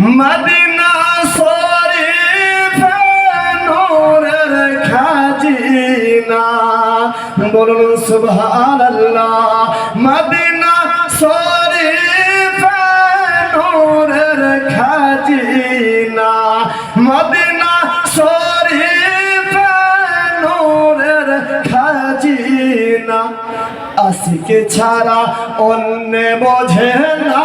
Medina শরীফ নূরের খাজিনা। বলুন সুবহানাল্লাহ, মদিনা শরীফ নূরের খাজিনা। মদিনা শরীফ নূরের খাজিনা। আসিকে ছাড়া অন্য বোঝে না।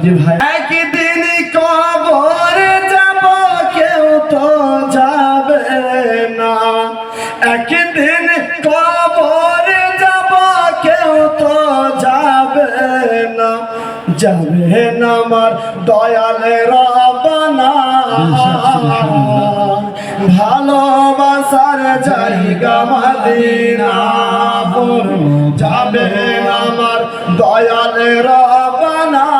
বাবজি ভাই। একদিন কবর যাব, কেউ তো যাবে না। একদিন কবর যাব, কেউ তো যাবে না। যাবে না আমার দয়ালে রবানা। ভালোবাসার জায়গা মদিনা। যাবে আমার দয়ালে রবানা।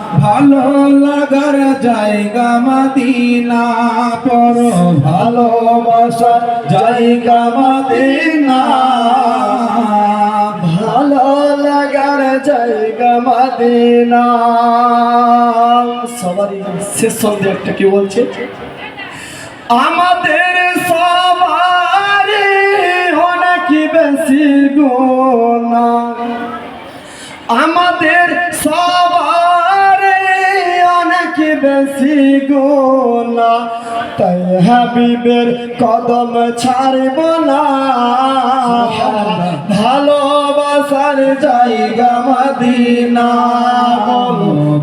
ভালো লাগার জায়গা মদিনা, পর ভালোবাসার জায়গা মদিনা। ভালো লাগার জায়গা মদিনা। সবারই শেষ সন্ধে একটা কি বলছে? আমাদের সবার অনেক বেশি গোনা আমাদের সবার বেশি গোনা তাই হাবিবের কদম ছাড়ব না। ভালোবাসার জায়গা মদিনা।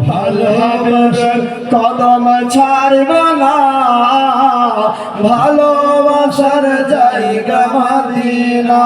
ভালোবাসার কদম ছাড়ব না। ভালোবাসার জায়গা মদিনা।